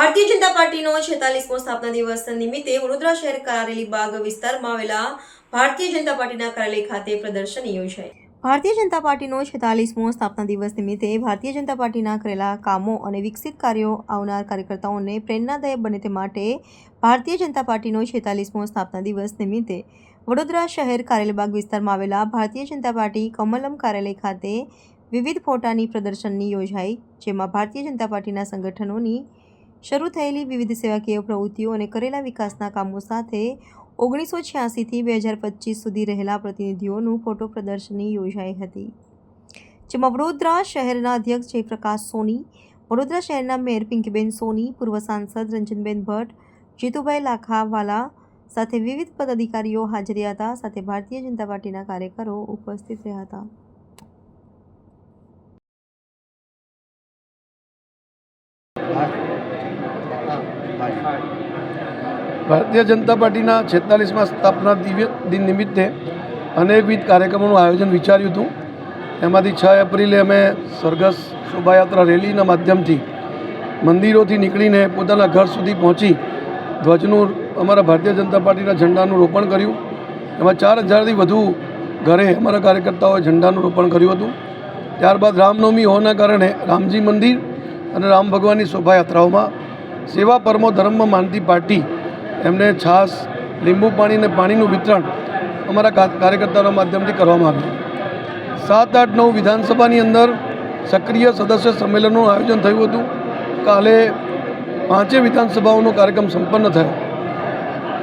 ભારતીય જનતા પાર્ટીનો છેતાલીસમો સ્થાપના દિવસ નિમિત્તે વડોદરા શહેર કારેલી બાગ વિસ્તારમાં આવેલા ભારતીય જનતા પાર્ટીના કાર્યાલય ખાતે પ્રદર્શન યોજાય. ભારતીય જનતા પાર્ટીનો છેતાલીસમો સ્થાપના દિવસ નિમિત્તે ભારતીય જનતા પાર્ટીના કરેલા કામો અને વિકસિત કાર્યો આવનાર કાર્યકર્તાઓને પ્રેરણાદાયક બને તે માટે ભારતીય જનતા પાર્ટીનો છેતાલીસમો સ્થાપના દિવસ નિમિત્તે વડોદરા શહેર કારેલીબાગ વિસ્તારમાં આવેલા ભારતીય જનતા પાર્ટી કમલમ કાર્યાલય ખાતે વિવિધ ફોટાની પ્રદર્શનની યોજાઈ, જેમાં ભારતીય જનતા પાર્ટીના સંગઠનોની શરૂ થયેલી વિવિધ સેવાકીય પ્રવૃત્તિઓ અને કરેલા વિકાસના કામો સાથે ઓગણીસો છ્યાસીથી બે હજાર પચીસ સુધી રહેલા પ્રતિનિધિઓનું ફોટો પ્રદર્શની યોજાઈ હતી. જેમાં વડોદરા શહેરના અધ્યક્ષ જયપ્રકાશ સોની, વડોદરા શહેરના મેયર પિંકીબેન સોની, પૂર્વ સાંસદ રંજનબેન ભટ્ટ, જીતુભાઈ લાખાવાલા સાથે વિવિધ પદાધિકારીઓ હાજર હતા. સાથે ભારતીય જનતા પાર્ટીના કાર્યકરો ઉપસ્થિત રહ્યા હતા. ભારતીય જનતા પાર્ટીના છેતાલીસમાં સ્થાપના દિવ્ય દિન નિમિત્તે અનેકવિધ કાર્યક્રમોનું આયોજન વિચાર્યું હતું. એમાંથી છ એપ્રિલે અમે સરઘસ શોભાયાત્રા રેલીના માધ્યમથી મંદિરોથી નીકળીને પોતાના ઘર સુધી પહોંચી ધ્વજનું અમારા ભારતીય જનતા પાર્ટીના ઝંડાનું રોપણ કર્યું. એમાં ચાર હજારથી વધુ ઘરે અમારા કાર્યકર્તાઓએ ઝંડાનું રોપણ કર્યું હતું. ત્યારબાદ રામનવમી હોવાના કારણે રામજી મંદિર અને રામ ભગવાનની શોભાયાત્રાઓમાં સેવા પરમો ધર્મમાં માનતી પાર્ટી. એમને છાશ, લીંબુ પાણી અને પાણીનું વિતરણ અમારા કાર્યકર્તાઓના માધ્યમથી કરવામાં આવ્યું. સાત આઠ નવ વિધાનસભાની અંદર સક્રિય સદસ્ય સંમેલનનું આયોજન થયું હતું. કાલે પાંચે વિધાનસભાઓનો કાર્યક્રમ સંપન્ન થયો.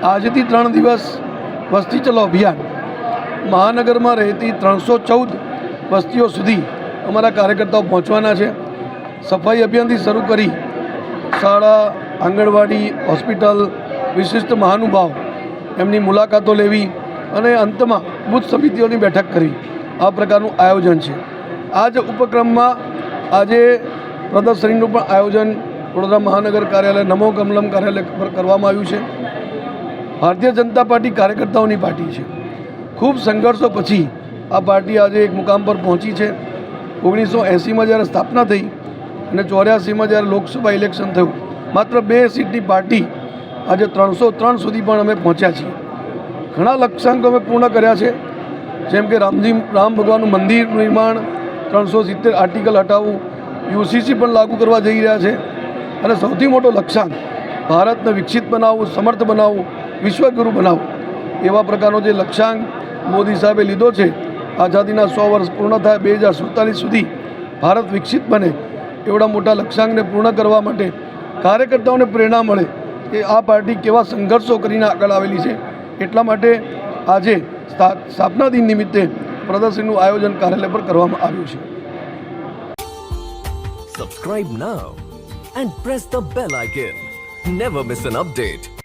આજથી ત્રણ દિવસ વસ્તી ચલો અભિયાન. મહાનગરમાં રહેતી ત્રણસો ચૌદ વસ્તીઓ સુધી અમારા કાર્યકર્તાઓ પહોંચવાના છે. સફાઈ અભિયાનથી શરૂ કરી શાળા, આંગણવાડી, હોસ્પિટલ, વિશિષ્ટ મહાનુભાવ એમની મુલાકાતો લેવી અને અંતમાં બુથ સમિતિઓની બેઠક કરવી. આ પ્રકારનું આયોજન છે. આ જ ઉપક્રમમાં આજે પ્રદર્શનીનું પણ આયોજન વડોદરા મહાનગર કાર્યાલય, નમો કમલમ કાર્યાલય પર કરવામાં આવ્યું છે. ભારતીય જનતા પાર્ટી કાર્યકર્તાઓની પાર્ટી છે. ખૂબ સંઘર્ષો પછી આ પાર્ટી આજે એક મુકામ પર પહોંચી છે. ઓગણીસો એંસીમાં જ્યારે સ્થાપના થઈ અને ચોર્યાસીમાં જ્યારે લોકસભા ઇલેક્શન થયું, માત્ર બે સીટની પાર્ટી આજે ત્રણસો ત્રણ સુધી પણ અમે પહોંચ્યા છીએ. ઘણા લક્ષ્યાંકો અમે પૂર્ણ કર્યા છે. જેમ કે રામજી, રામ ભગવાનનું મંદિર નિર્માણ, ત્રણસો સિત્તેર આર્ટિકલ હટાવવું, યુસીસી પણ લાગુ કરવા જઈ રહ્યા છે. અને સૌથી મોટો લક્ષ્યાંક, ભારતને વિકસિત બનાવવું, સમર્થ બનાવવું, વિશ્વગુરુ બનાવવું. એવા પ્રકારનો જે લક્ષ્યાંક મોદી સાહેબે લીધો છે, આઝાદીના સો વર્ષ પૂર્ણ થાય, બે હજાર સુડતાલીસ સુધી ભારત વિકસિત બને એવડા મોટા લક્ષ્યાંકને પૂર્ણ કરવા માટે કાર્યકર્તાઓને પ્રેરણા મળે કે આ પાર્ટી કેવા સંઘર્ષો કરીને આગળ આવેલી છે. એટલા માટે આજે સ્થા- સ્થાપના દિન નિમિત્તે પ્રદર્શનનું આયોજન કાર્યાલય પર કરવામાં આવ્યું છે. Subscribe now and press the bell icon never miss an update.